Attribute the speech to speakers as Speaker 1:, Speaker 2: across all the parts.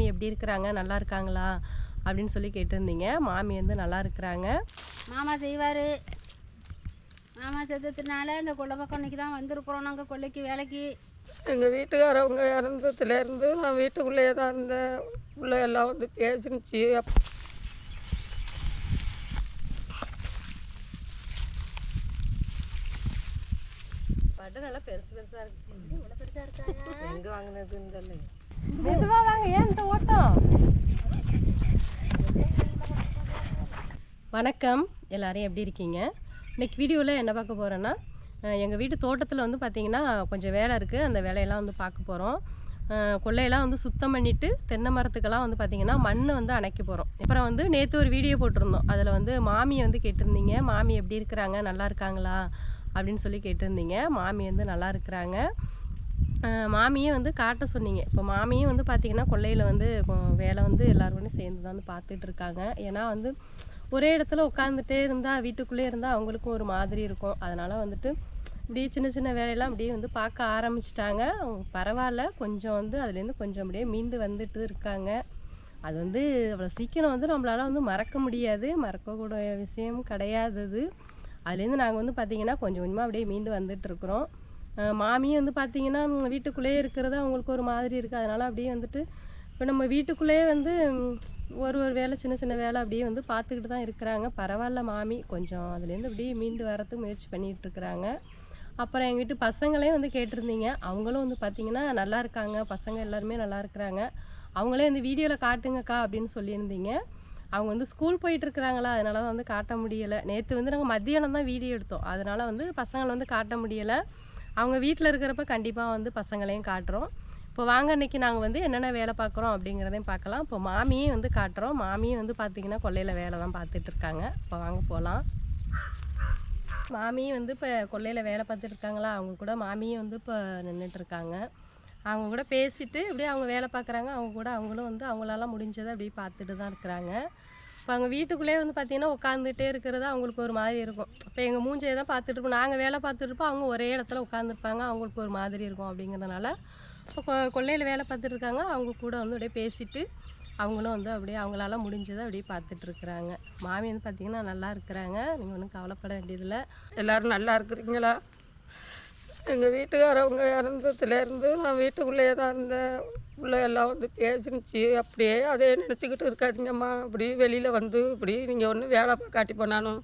Speaker 1: மாமி எப்படி இருக்கிறாங்க? நல்லா இருக்காங்களா? அப்படின்னு சொல்லி கேட்டிருந்தீங்க. மாமி வந்து நல்லா இருக்கிறாங்க.
Speaker 2: மாமா செய்வார். மாமா செத்ததுனால இந்த கொள்ளப்பக்கண்ணிக்கு தான் வந்திருக்கிறோம் நாங்கள் கொள்ளைக்கு வேலைக்கு.
Speaker 3: எங்கள் வீட்டுக்காரவங்க இறந்ததுலேருந்து நான் வீட்டுக்குள்ளேயே தான் இருந்தேன். உள்ள எல்லாம் வந்து பேசினுச்சு. அப்
Speaker 1: பட்டு நல்லா பெருசு பெருசாக இருக்கு.
Speaker 3: எங்கே வாங்கினதுன்னு தெரியல
Speaker 1: மெதுவாக வாங்க ஏன் இந்த ஓட்டம் வணக்கம். எல்லாரையும் எப்படி இருக்கீங்க? இன்னைக்கு வீடியோவில் என்ன பார்க்க போகிறேன்னா எங்கள் வீட்டு தோட்டத்தில் வந்து பார்த்திங்கன்னா கொஞ்சம் வேலை இருக்குது அந்த வேலையெல்லாம் வந்து பார்க்க போகிறோம் கொள்ளையெல்லாம் வந்து சுத்தம் பண்ணிவிட்டு தென்னை மரத்துக்கெல்லாம் வந்து பார்த்திங்கன்னா மண் வந்து அணைக்க போகிறோம் அப்புறம் வந்து நேற்று ஒரு வீடியோ போட்டிருந்தோம். அதில் வந்து மாமியை வந்து கேட்டிருந்தீங்க. மாமி எப்படி இருக்கிறாங்க? நல்லா இருக்காங்களா? அப்படின்னு சொல்லி கேட்டிருந்தீங்க. மாமி வந்து நல்லா இருக்கிறாங்க. மாமியே வந்து காட்ட சொன்னீங்க. இப்போ மாமியும் வந்து பார்த்தீங்கன்னா கொள்ளையில் வந்து வேலை வந்து எல்லாருமே சேர்ந்து தான் வந்து பார்த்துட்டு இருக்காங்க. ஏன்னா வந்து ஒரே இடத்துல உட்காந்துட்டே இருந்தால் வீட்டுக்குள்ளே இருந்தால் அவங்களுக்கும் ஒரு மாதிரி இருக்கும். அதனால் வந்துட்டு இப்படியே சின்ன சின்ன வேலையெல்லாம் அப்படியே வந்து பார்க்க ஆரம்பிச்சிட்டாங்க. அவங்க பரவாயில்ல. கொஞ்சம் வந்து அதுலேருந்து கொஞ்சம் அப்படியே மீண்டு வந்துட்டு இருக்காங்க. அது வந்து அவ்வளோ சீக்கிரம் வந்து நம்மளால வந்து மறக்க முடியாது. மறக்கக்கூடிய விஷயம் கிடையாது அது அதுலேருந்து நாங்கள் வந்து பார்த்திங்கன்னா கொஞ்சம் கொஞ்சமாக அப்படியே மீண்டு வந்துட்டுருக்குறோம் மாமியும் வந்து பார்த்திங்கன்னா வீட்டுக்குள்ளேயே இருக்கிறது அவங்களுக்கு ஒரு மாதிரி இருக்குது அதனால் அப்படியே வந்துட்டு இப்போ நம்ம வீட்டுக்குள்ளேயே வந்து ஒரு ஒரு வேலை சின்ன சின்ன வேலை அப்படியே வந்து பார்த்துக்கிட்டு தான் இருக்கிறாங்க. பரவாயில்ல மாமி. கொஞ்சம் அதுலேருந்து அப்படியே மீண்டு வரத்துக்கு முயற்சி பண்ணிகிட்டு இருக்கிறாங்க. அப்புறம் எங்கள் வீட்டு பசங்களே வந்து கேட்டிருந்தீங்க. அவங்களும் வந்து பார்த்திங்கன்னா நல்லா இருக்காங்க. பசங்க எல்லாருமே நல்லா இருக்கிறாங்க. அவங்களே வந்து வீடியோவில் காட்டுங்கக்கா அப்படின்னு சொல்லியிருந்தீங்க. அவங்க வந்து ஸ்கூல் போயிட்டுருக்குறாங்களா அதனால தான் வந்து காட்ட முடியலை. நேற்று வந்து நாங்கள் மத்தியானம் தான் வீடியோ எடுத்தோம். அதனால் வந்து பசங்களை வந்து காட்ட முடியலை. அவங்க வீட்டில் இருக்கிறப்ப கண்டிப்பாக வந்து பசங்களையும் காட்டுறோம். இப்போ வாங்க இன்னைக்கு நாங்கள் வந்து என்னென்ன வேலை பார்க்குறோம் அப்படிங்கிறதையும் பார்க்கலாம். இப்போ மாமியும் வந்து காட்டுறோம். மாமியும் வந்து பார்த்திங்கன்னா கொல்லையில் வேலை தான் பார்த்துட்டு இருக்காங்க. இப்போ வாங்க போகலாம் மாமியும் வந்து இப்போ கொல்லையில் வேலை பார்த்துட்டு இருக்காங்களா? அவங்க கூட மாமியும் வந்து இப்போ நின்றுட்டு இருக்காங்க. அவங்க கூட பேசிட்டு இப்படியே அவங்க வேலை பார்க்குறாங்க. அவங்க கூட அவங்களும் வந்து அவங்களால முடிஞ்சதை அப்படியே பார்த்துட்டு தான் இருக்கிறாங்க. இப்போ அவங்க வீட்டுக்குள்ளேயே வந்து பார்த்தீங்கன்னா உட்காந்துட்டே இருக்கிறது அவங்களுக்கு ஒரு மாதிரி இருக்கும். இப்போ எங்கள் மூஞ்சையை தான் பார்த்துட்டு இருப்போம். நாங்கள் வேலை பார்த்துட்டு இருப்போம். அவங்க ஒரே இடத்துல உட்காந்துருப்பாங்க அவங்களுக்கு ஒரு மாதிரி இருக்கும் அப்படிங்கிறதுனால இப்போ கொ- வேலை பார்த்துட்டு இருக்காங்க. அவங்க கூட வந்து அப்படியே பேசிட்டு அவங்களும் வந்து அப்படியே அவங்களால முடிஞ்சதை அப்படியே பார்த்துட்டு இருக்கிறாங்க. மாமி வந்து பார்த்திங்கன்னா நல்லா இருக்கிறாங்க. நீங்கள் ஒன்றும் கவலைப்பட வேண்டியதில்லை.
Speaker 3: எல்லோரும் நல்லா இருக்கிறீங்களா? எங்கள் வீட்டுக்காரவங்க இறந்ததுலேருந்து நான் வீட்டுக்குள்ளேயே தான் இருந்தேன். உள்ளே எல்லாம் வந்து பேசினுச்சு. அப்படியே அதே நினச்சிக்கிட்டு இருக்காதீங்கம்மா. இப்படி வெளியில் வந்து இப்படி நீங்கள் ஒன்றும் வேலை காட்டி போனாலும்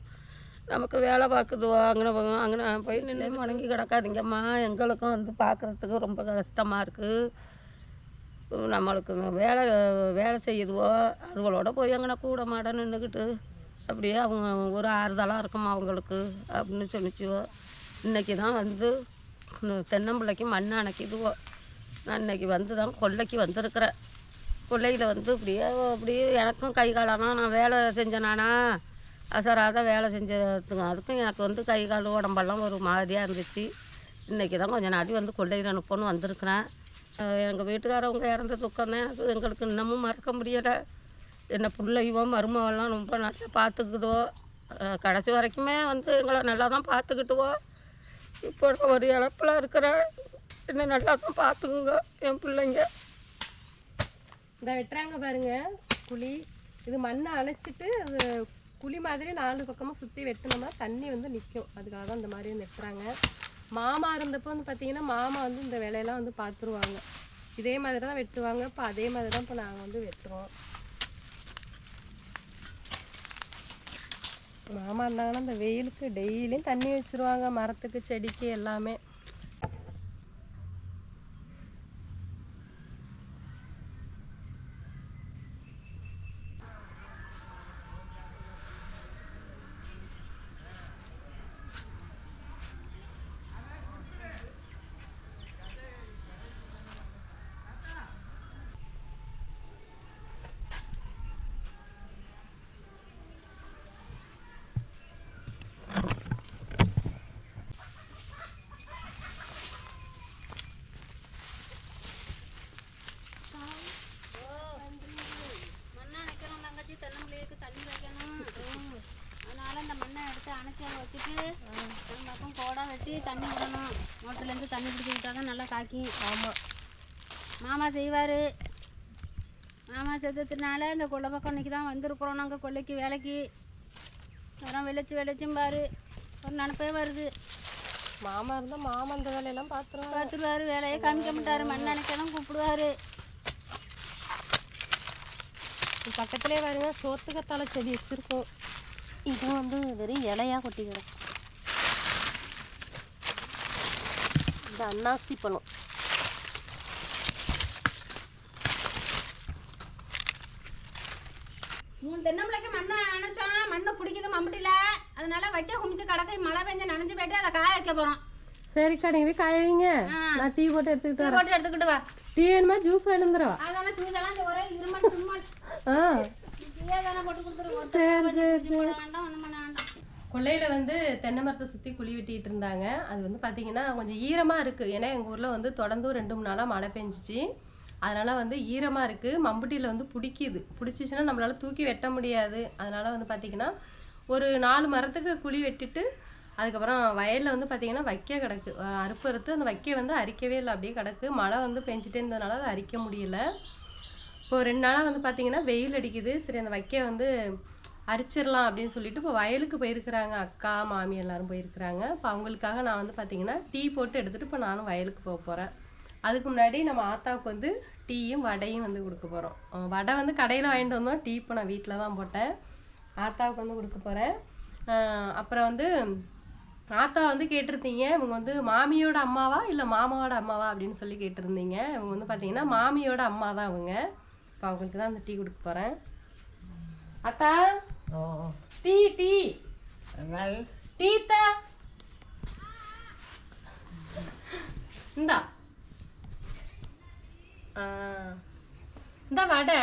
Speaker 3: நமக்கு வேலை பார்க்குதுவோ அங்கே அங்கே போய் நின்று முடங்கி கிடக்காதிங்கம்மா. எங்களுக்கும் வந்து பார்க்குறதுக்கு ரொம்ப கஷ்டமாக இருக்குது நம்மளுக்கு வேலை வேலை செய்யுதுவோ அதுகளோட போய் அங்கே கூட மாட நின்றுக்கிட்டு அப்படியே அவங்க ஒரு ஆறுதலாக இருக்குமா அவங்களுக்கு அப்படின்னு சொல்லிச்சுவோ இன்னைக்கு தான் வந்து தென்னம்பிள்ளைக்கு மண் அணைக்குதுவோ. நான் இன்னைக்கு வந்து தான் கொல்லைக்கு வந்திருக்கிறேன். கொள்ளையில் வந்து இப்படியே அப்படியே எனக்கும் கை காலமாக நான் வேலை செஞ்சேனானா அசராத வேலை செஞ்சதுங்க. அதுக்கும் எனக்கு வந்து கை கால் உடம்பெல்லாம் ஒரு மாதிரியாக இருந்துச்சு. இன்றைக்கி தான் கொஞ்சம் நாடி வந்து கொள்ளையில் அனுப்பணும்னு வந்திருக்கிறேன். எங்கள் வீட்டுக்காரவங்க இறந்த துக்கம் தான் எனக்கு எங்களுக்கு இன்னமும் மறக்க முடியலை. என்ன பிள்ளைவோ மருமவெல்லாம் ரொம்ப நல்லா பார்த்துக்குதோ கடைசி வரைக்குமே வந்து எங்களை நல்லா தான் பார்த்துக்கிட்டுவோ இப்போ நான் ஒரு இழப்பில் இருக்கிறேன் என்ன நல்லா தான் பார்த்துக்குங்க என் பிள்ளைங்க.
Speaker 1: இந்த வெட்டுறாங்க பாருங்க குழி. இது மண்ணை அணைச்சிட்டு அது குழி மாதிரி நாலு பக்கமாக சுற்றி வெட்டினோம்னா தண்ணி வந்து நிற்கும் அதுக்காக தான் இந்த மாதிரி வெட்டுறாங்க. மாமா இருந்தப்போ வந்து பார்த்தீங்கன்னா மாமா வந்து இந்த வேலையெல்லாம் வந்து பார்த்துருவாங்க இதே மாதிரி தான் வெட்டுவாங்க. இப்போ அதே மாதிரி தான் இப்போ நாங்கள் வந்து வெட்டுறோம். மாமா இருந்தாங்கன்னா இந்த வெயிலுக்கு டெய்லியும் தண்ணி வச்சிருவாங்க மரத்துக்கு செடிக்கு எல்லாமே
Speaker 2: மண்ணை அணைக்கணும் தங்கச்சி தென்னம்பிள்ளைக்கு தண்ணி வைக்கணும் அதனால இந்த மண்ணை எடுத்து அணைச்சி அதை வச்சுட்டு ஒரு பக்கம் கோடாக வெட்டி தண்ணி விடணும் மோட்டர்லேருந்து தண்ணி பிடிச்சி விட்டாதான் நல்லா காய்க்கும்
Speaker 1: ஆமாம்
Speaker 2: மாமா செய்வார். மாமா செத்ததுனால இந்த கொள்ளை பக்கம் இன்னைக்கு தான் வந்திருக்கிறோம் நாங்கள் கொள்ளைக்கு வேலைக்கு. அப்புறம் வெளிச்சு வெளிச்சும் பாரு. ஒரு நினப்பே வருது.
Speaker 1: மாமா இருந்தா மாமா அந்த வேலையெல்லாம் பார்த்துருவாங்க
Speaker 2: பார்த்துருவாரு வேலையை காமிக்க மாட்டாரு. மண் நினைக்கலாம் கூப்பிடுவாரு.
Speaker 1: பக்கத்துலேயே பாருங்க சோத்துக்கத்தாழை செடி வச்சிருக்கோம்.
Speaker 2: இது வந்து வெறும் இலையாக கொட்டி
Speaker 1: இந்த அன்னாசி பழம்.
Speaker 2: மூணு தென்னம்பிள்ளைக்கு மண்ணை அணைச்சோம் மண்ணை பிடிக்குது மம்பட்டியில். அதனால வைக்க குமிச்சு கிடக்கு மழை பெஞ்சு நனைஞ்சு போயிட்டு அதை காய வைக்க போகிறோம்
Speaker 1: சரிக்கா நீங்க போய் காய வைங்க. நான் டீ போட்டு எடுத்துக்கிட்டு வரேன்.
Speaker 2: போட்டு எடுத்துக்கிட்டு வா.
Speaker 1: டீ வேணுமா? ஜூஸ் வேணுந்துருவா
Speaker 2: அதனால சூதெல்லாம் இந்த ஒரே இருமல் தும்மல்.
Speaker 1: ஆ.
Speaker 2: டீயே தானே போட்டு கொடுத்துருவோம்.
Speaker 1: சரி சரி
Speaker 2: வேண்டாம் ஒன்றும் பண்ண வேண்டாம்.
Speaker 1: கொள்ளையில் வந்து தென்னை மரத்தை சுற்றி குழி வெட்டிகிட்டு இருந்தாங்க. அது வந்து பார்த்திங்கன்னா கொஞ்சம் ஈரமாக இருக்குது ஏன்னா எங்கள் ஊரில் வந்து தொடர்ந்து ரெண்டு மூணு நாளாக மழை பெஞ்சிச்சு. அதனால் வந்து ஈரமாக இருக்குது மம்புட்டியில் வந்து பிடிக்கிது. பிடிச்சிச்சின்னா நம்மளால் தூக்கி வெட்ட முடியாது. அதனால் வந்து பார்த்திங்கன்னா ஒரு நாலு மரத்துக்கு குழி வெட்டிட்டு அதுக்கப்புறம் வயலில் வந்து பார்த்திங்கன்னா வைக்க கிடக்கு. அறுப்பு அறுத்து அந்த வைக்க வந்து அரிக்கவே இல்லை. அப்படியே கிடக்கு. மழை வந்து பெஞ்சிட்டே இருந்ததுனால அதை அரிக்க முடியல. இப்போ ரெண்டு நாளாக வந்து பார்த்தீங்கன்னா வெயில் அடிக்குது. சரி அந்த வைக்க வந்து அரிச்சிடலாம் அப்படின்னு சொல்லிட்டு இப்போ வயலுக்கு போயிருக்கிறாங்க. அக்கா மாமி எல்லாரும் போயிருக்கிறாங்க. இப்போ அவங்களுக்காக நான் வந்து பார்த்தீங்கன்னா டீ போட்டு எடுத்துகிட்டு இப்போ நானும் வயலுக்கு போக போகிறேன் அதுக்கு முன்னாடி நம்ம ஆத்தாவுக்கு வந்து டீயும் வடையும் வந்து கொடுக்க போகிறோம் வடை வந்து கடையில் வாங்கிட்டு வந்தோம். டீ இப்போ நான் வீட்டில் தான் போட்டேன். ஆத்தாவுக்கு வந்து கொடுக்க போகிறேன் அப்புறம் வந்து ஆத்தா வந்து கேட்டிருந்தீங்க இவங்க வந்து மாமியோட அம்மாவா இல்லை மாமாவோட அம்மாவா அப்படின்னு சொல்லி கேட்டிருந்தீங்க. இவங்க வந்து பார்த்தீங்கன்னா மாமியோட அம்மா தான் அவங்க. இப்போ அவங்களுக்கு தான் அந்த டீ கொடுக்க போகிறேன் அத்தா டீ டீ. டீ தா. இந்தா. ஆ. இந்தா வடை.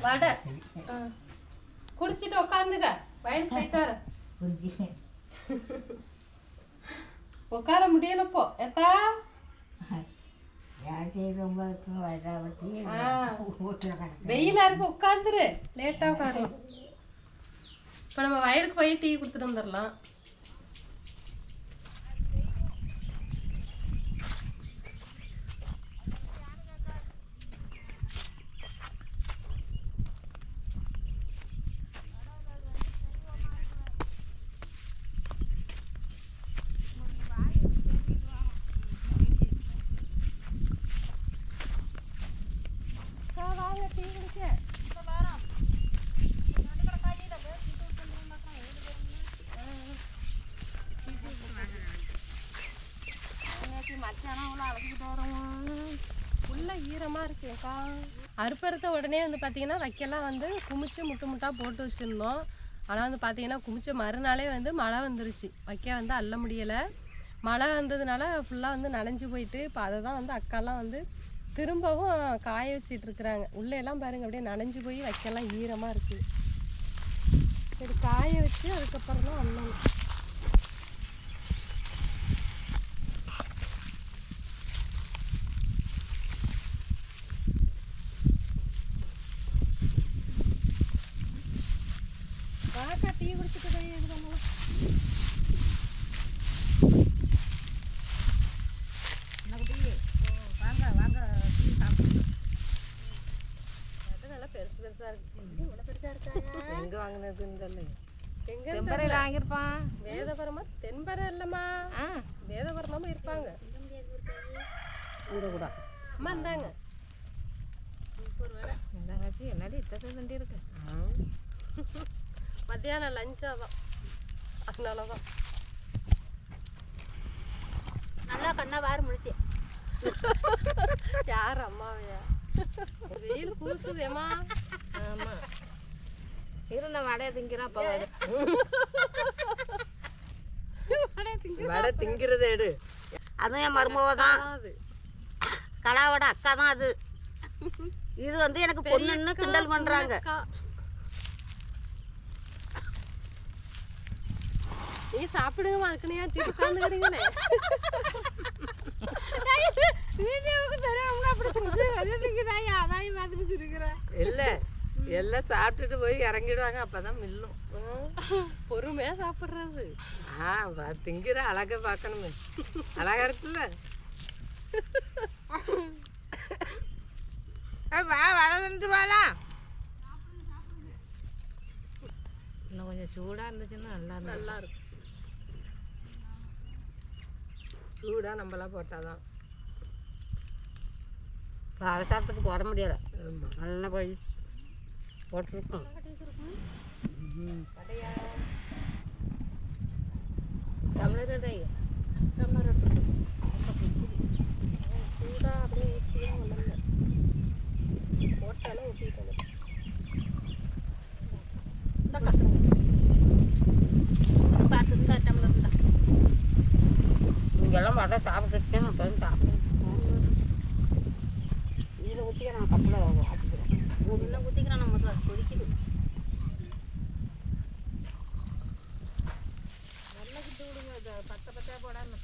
Speaker 1: வடை. குடிச்சிட்டு உட்காந்துக்க வயல் போயிட்டு வரேன் உட்கார முடியலப்போ எத்தா. வெயிலா இருக்கு உட்காந்துரு. லேட்டா உட்காரு. இப்ப நம்ம வயலுக்கு போய் டீ கொடுத்துட்டு வந்துடலாம் டீ குடிக்க
Speaker 2: மத்தியானம் அவ்வளோ அழைச்சிட்டு வரோம்
Speaker 1: உள்ள அக்கா அறுப்பறுத்த உடனே வந்து பார்த்தீங்கன்னா வைக்கலாம் வந்து குமிச்சு முட்டு முட்டாக போட்டு வச்சிருந்தோம். ஆனால் வந்து பார்த்தீங்கன்னா குமிச்ச மறுநாளே வந்து மழை வந்துருச்சு. வைக்க வந்து அள்ள முடியலை. மழை வந்ததுனால ஃபுல்லாக வந்து நனைஞ்சு போயிட்டு இப்போ அதை தான் வந்து அக்காலாம் வந்து திரும்பவும் காய வச்சிட்டு இருக்கிறாங்க. உள்ள பாருங்கள் பாருங்க அப்படியே நனைஞ்சு போய் வைக்கலாம் ஈரமாக இருக்குது. சரி காய வச்சு அதுக்கப்புறம் தான் அள்ளணும் வாக்கா டீ குடிச்சிட்டு போய் இது பண்ணலாம் அது நல்லா பெருசு பெருசா இருக்கு
Speaker 2: இவ்வளோ பெருசாக
Speaker 3: தெரியல
Speaker 1: எங்க
Speaker 3: தெம்பரையில் வாங்கியிருப்பான்.
Speaker 1: வேதபுரமா தென்பரை இல்லம்மா.
Speaker 3: ஆ.
Speaker 1: வேதபுரமாம இருப்பாங்க.
Speaker 3: இந்த கூட
Speaker 1: அம்மா இந்தாங்க.
Speaker 3: இந்த காட்சி என்னடி இத்தனை தண்டி இருக்கு.
Speaker 1: மத்தியானம் லஞ்ச் அதான் அதனால தான்.
Speaker 2: நல்லா கண்ணா வாரு முடிச்சு
Speaker 1: யார் அம்மாவையா? வெயில் கூசுதேம்மா
Speaker 3: ஆமாம் இரு நான் வடையை திங்கிறேன் அப்போ வடை. திங்கிறத எடு. அதுவும் என் மருமவ தான். கலாவோட அக்கா தான் அது. இது வந்து எனக்கு பொண்ணுன்னு கிண்டல் பண்றாங்க.
Speaker 1: அக்கா. நீ சாப்பிடுங்கம்மா அதுக்குன்னு ஏன் சீட்டு உட்காந்துக்கிறீங்களே
Speaker 2: வீடியோவுக்கு தெரியாமல் அப்படி அதான் இருக்கிறேன்
Speaker 3: இல்ல. எல்லாம் சாப்பிட்டுட்டு போய் இறங்கிடுவாங்க அப்பதான் மில்லும்.
Speaker 1: பொறுமையா சாப்பிடுறது.
Speaker 3: ஆ திங்கிற அழகை பார்க்கணுமே. அழகா இருக்குல்ல?
Speaker 4: வா வளர்ந்துட்டு வாலாம் இன்னும் கொஞ்சம் சூடாக இருந்துச்சுன்னா நல்லா
Speaker 1: நல்லா இருக்கும்.
Speaker 3: சூடாக நம்மளாம் போட்டால் தான்
Speaker 4: இப்போ அவசரத்துக்கு போட முடியலை. நல்லா போய் போட்டிருக்கோம். தமிழர் கடை
Speaker 1: டம்ளர் எடுத்துட்டு சூடாக அப்படியே ஊற்றியும் ஒன்றும் போட்டாலே ஊற்றிட்டாலே
Speaker 2: இது பார்த்து இருந்தா டம்ளர் இருந்தா
Speaker 4: இங்கெல்லாம் வடை நான் போய்
Speaker 2: நம்ம
Speaker 4: நல்லா கிட்டு விடுங்க இது பச்சை பச்சையாக போடாமல்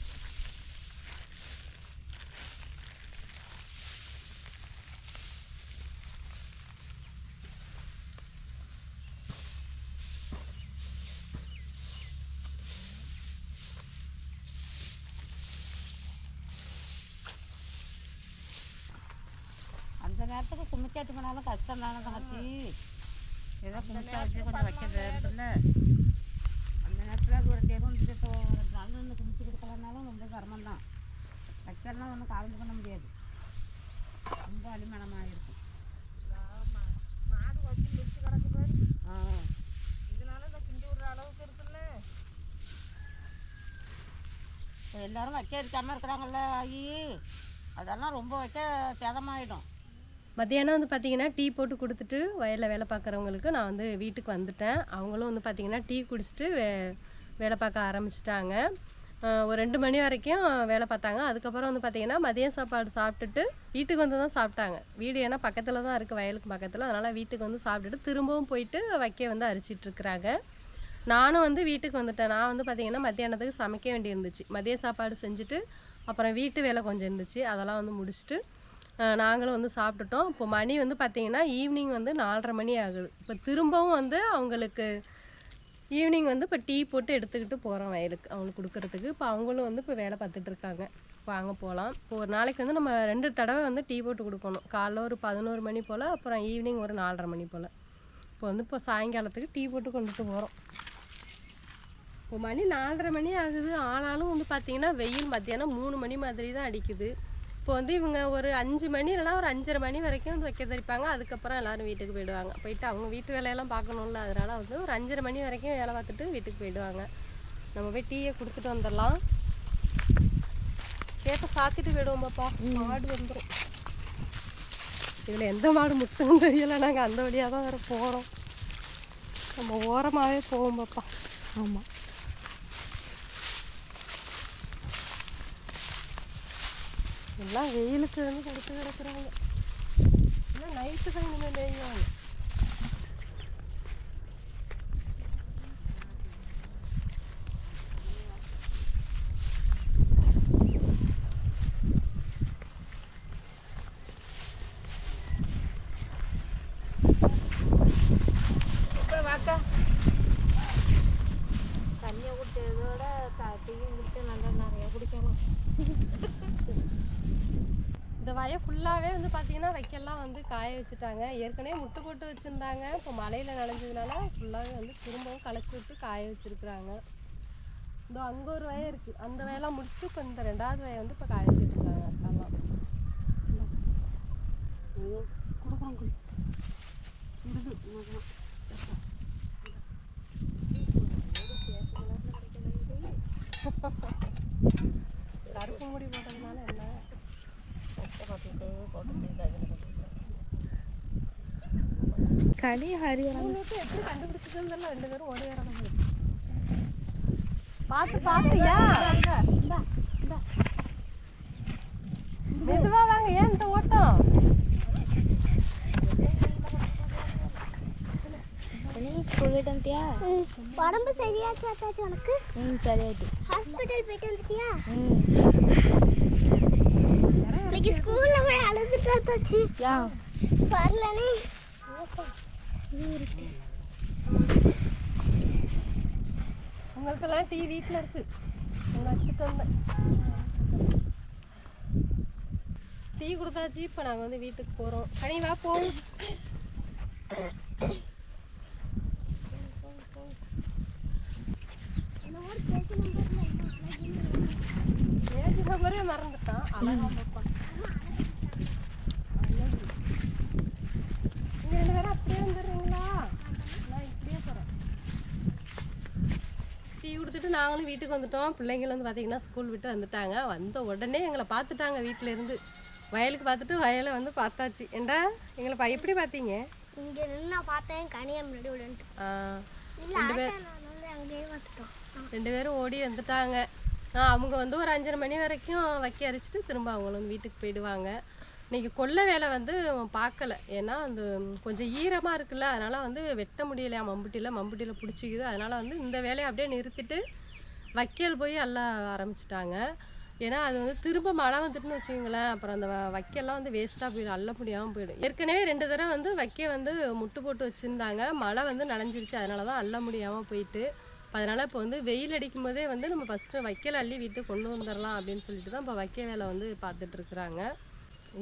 Speaker 4: அந்த நேரத்துக்கு குமிச்சாட்டு பண்ணாலும் கஷ்டம் தானே தங்கச்சி. ஏதோ குமிச்சாச்சு கொஞ்சம் வைக்கிறது இல்லை அந்த நேரத்தில் அது ஒரு டேரும் நாள் வந்து குமிச்சு கொடுக்கலனாலும் ரொம்ப சிரமம் தான் வைக்கலாம் ஒன்றும் கலந்து பண்ண முடியாது. ரொம்ப அடிமனமாக இருக்கும்
Speaker 3: மாடு வச்சு கிடக்கு பாரு
Speaker 4: ஆ.
Speaker 3: இதனால இந்த கிண்டி விடுற அளவுக்கு இருக்குல்ல.
Speaker 4: இப்போ எல்லாரும் வைக்க இருக்காமல் இருக்கிறாங்கல்ல ஐயி அதெல்லாம் ரொம்ப வைக்க சேதமாயிடும்.
Speaker 1: மத்தியானம் வந்து பார்த்தீங்கன்னா டீ போட்டு கொடுத்துட்டு வயலில் வேலை பார்க்குறவங்களுக்கு நான் வந்து வீட்டுக்கு வந்துட்டேன். அவங்களும் வந்து பார்த்திங்கன்னா டீ குடிச்சிட்டு வே வேலை பார்க்க ஆரம்பிச்சிட்டாங்க. ஒரு ரெண்டு மணி வரைக்கும் வேலை பார்த்தாங்க. அதுக்கப்புறம் வந்து பார்த்திங்கன்னா மதியம் சாப்பாடு சாப்பிட்டுட்டு வீட்டுக்கு வந்து தான் சாப்பிட்டாங்க. வீடு ஏன்னா பக்கத்தில் தான் இருக்குது வயலுக்கு பக்கத்தில். அதனால் வீட்டுக்கு வந்து சாப்பிட்டுட்டு திரும்பவும் போயிட்டு வைக்க வந்து அரிச்சிட்டு இருக்கிறாங்க. நானும் வந்து வீட்டுக்கு வந்துட்டேன். நான் வந்து பார்த்திங்கன்னா மத்தியானத்துக்கு சமைக்க வேண்டி இருந்துச்சு மதிய சாப்பாடு செஞ்சுட்டு அப்புறம் வீட்டு வேலை கொஞ்சம் இருந்துச்சு. அதெல்லாம் வந்து முடிச்சுட்டு நாங்களும் வந்து சாப்பிட்டுட்டோம். இப்போ மணி வந்து பார்த்தீங்கன்னா ஈவினிங் வந்து நாலரை மணி ஆகுது. இப்போ திரும்பவும் வந்து அவங்களுக்கு ஈவினிங் வந்து இப்போ டீ போட்டு எடுத்துக்கிட்டு போகிறோம் வயலுக்கு அவங்களுக்கு கொடுக்கறதுக்கு. இப்போ அவங்களும் வந்து இப்போ வேலை பார்த்துட்டு இருக்காங்க. வாங்க போகலாம். இப்போ ஒரு நாளைக்கு வந்து நம்ம ரெண்டு தடவை வந்து டீ போட்டு கொடுக்கணும். காலைல ஒரு பதினோரு மணி போல் அப்புறம் ஈவினிங் ஒரு நாலரை மணி போல். இப்போ வந்து இப்போ சாயங்காலத்துக்கு டீ போட்டு கொண்டுட்டு போகிறோம் இப்போ மணி நாலரை மணி ஆகுது. ஆனாலும் வந்து பார்த்திங்கன்னா வெயில் மத்தியானம் மூணு மணி மாதிரி தான் அடிக்குது. இப்போ வந்து இவங்க ஒரு அஞ்சு மணி இல்லைனா ஒரு அஞ்சரை மணி வரைக்கும் வந்து வைக்க தரிப்பாங்க அதுக்கப்புறம் எல்லாரும் வீட்டுக்கு போயிடுவாங்க. போயிட்டு அவங்க வீட்டு வேலையெல்லாம் பார்க்கணும்ல அதனால வந்து ஒரு அஞ்சரை மணி வரைக்கும் வேலை பார்த்துட்டு வீட்டுக்கு போயிடுவாங்க. நம்ம போய் டீயை கொடுத்துட்டு வந்துடலாம். கேட்டை சாத்திட்டு போயிடுவோம் பாப்பா. மாடு வந்துடும் இதில் எந்த மாடு முட்டுன்னு தெரியல. நாங்கள் அந்த வழியாக தான் வேறு போகிறோம் நம்ம ஓரமாகவே போவோம் பாப்பா. ஆமாம் எல்லாம் வெயிலுக்கு வந்து கொடுத்து கிடக்குறாங்க. எல்லாம் நைட்டு தான் இனிமேல் மேய்வாங்க
Speaker 4: தண்ணியை குடிச்சதோட டீயும் குடிச்சு நல்லா நிறைய குடிக்கணும்
Speaker 1: இந்த வய ஃபுல்லாகவே வந்து பார்த்தீங்கன்னா வைக்கெல்லாம் வந்து காய வச்சுட்டாங்க. ஏற்கனவே முட்டை போட்டு வச்சுருந்தாங்க. இப்போ மழையில் நனைஞ்சதுனால ஃபுல்லாகவே வந்து திரும்பவும் களைச்சி விட்டு காய வச்சுருக்குறாங்க. இதோ அங்கே ஒரு வய இருக்குது அந்த வயலாம் முடிச்சுட்டு இப்போ இந்த ரெண்டாவது வய வந்து இப்போ காய வச்சுட்ருக்காங்க அக்காலாம்
Speaker 4: கொடுக்குறோம் குடி சுடுது உனக்கு.
Speaker 1: கருப்பு முடி போட்டதுனால என்ன
Speaker 4: கஷ்டப்பட்டுட்டு போட்டு கையில்
Speaker 5: களி ஹரிவரம்
Speaker 1: உங்களுக்கு எப்படி கண்டுபிடிச்சதுன்னு ரெண்டு பேரும் ஓடி வரணும் பார்த்து பார்த்தியா மெதுவா வாங்க ஏன் இந்த ஓட்டம்
Speaker 6: உடம்பு சரியாச்சு ஆத்தாச்சு உனக்கு
Speaker 5: ம் சரியாயிட்டு
Speaker 6: ஹாஸ்பிட்டல் போயிட்டு வந்துட்டியா
Speaker 5: ம்
Speaker 6: இன்னைக்கு ஸ்கூல்ல போய் அழுதுட்டு ஆத்தாச்சு
Speaker 5: யா
Speaker 6: வரலனே
Speaker 1: உங்களுக்கெல்லாம் டீ வீட்டில் இருக்கு. உங்களை வச்சுட்டு வந்தேன். டீ கொடுத்தாச்சு. இப்போ நாங்கள் வந்து வீட்டுக்கு போகிறோம் கனி வா போவோம் ஏஜ் நம்பரே மறந்துட்டான். அழகா பார்ப்பான் அழகு. நீங்க ரெண்டு பேரும் அப்படியே வந்துடுறீங்களா நான் இப்படியே போகிறேன் டீ கொடுத்துட்டு நாங்களும் வீட்டுக்கு வந்துட்டோம். பிள்ளைங்களும் வந்து பார்த்தீங்கன்னா ஸ்கூல் விட்டு வந்துட்டாங்க. வந்த உடனே எங்களை பார்த்துட்டாங்க வீட்டில இருந்து. வயலுக்கு பார்த்துட்டு வயலை வந்து பார்த்தாச்சு. ஏண்டா எங்களை பா எப்படி பார்த்தீங்க
Speaker 6: இங்க நின்று நான் பார்த்தேன். கனியா முன்னாடி அங்கேயே பார்த்துட்டோம்.
Speaker 1: ரெண்டு பேரும் ஓடி வந்துட்டாங்க. அவங்க வந்து ஒரு அஞ்சரை மணி வரைக்கும் வைக்க அரைச்சிட்டு திரும்ப அவங்களும் வீட்டுக்கு போயிடுவாங்க. இன்னைக்கு கொல்லை வேலை வந்து பார்க்கல. ஏன்னா அந்த கொஞ்சம் ஈரமாக இருக்குல்ல அதனால் வந்து வெட்ட முடியலையா மம்புட்டியில்? மம்புட்டியில் பிடிச்சிக்குது. அதனால் வந்து இந்த வேலையை அப்படியே நிறுத்திட்டு வைக்கல் போய் அள்ள ஆரம்பிச்சிட்டாங்க. ஏன்னா அது வந்து திரும்ப மழை வந்துட்டுன்னு வச்சுக்கோங்களேன். அப்புறம் அந்த வ- வந்து வேஸ்ட்டாக போயிடும். அள்ள முடியாமல் போயிடும். ஏற்கனவே ரெண்டு தடவை வந்து வைக்க வந்து முட்டு போட்டு வச்சுருந்தாங்க. மழை வந்து நனைஞ்சிருச்சு. அதனால தான் அள்ள முடியாமல் போயிட்டு. அதனால் இப்போ வந்து வெயில் அடிக்கும் போதே வந்து நம்ம ஃபஸ்ட்டு வைக்கல் அள்ளி வீட்டுக்கு கொண்டு வந்துடலாம் அப்படின்னு சொல்லிட்டு தான் இப்போ வைக்க வேலை வந்து பார்த்துட்டு இருக்கிறாங்க.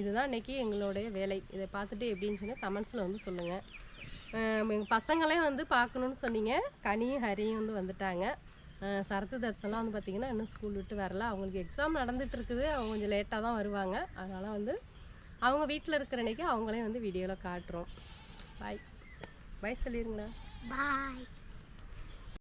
Speaker 1: இதுதான் இன்னைக்கு எங்களுடைய வேலை. இதை பார்த்துட்டு எப்படின்னு சொன்னால் கமெண்ட்ஸில் வந்து சொல்லுங்கள் எங்கள் பசங்களையும் வந்து பார்க்கணுன்னு சொன்னீங்க. கனியும் ஹரியும் வந்து வந்துட்டாங்க. சரத்து தர்சன்லாம் வந்து பார்த்திங்கன்னா இன்னும் ஸ்கூல் விட்டு வரல. அவங்களுக்கு எக்ஸாம் நடந்துட்டு இருக்குது. அவங்க கொஞ்சம் லேட்டாக தான் வருவாங்க. அதனால் வந்து அவங்க வீட்டில் இருக்கிற அன்றைக்கி அவங்களையும் வந்து வீடியோவில் காட்டுறோம். பாய் பாய் சொல்லிடுங்கண்ணா
Speaker 6: பாய்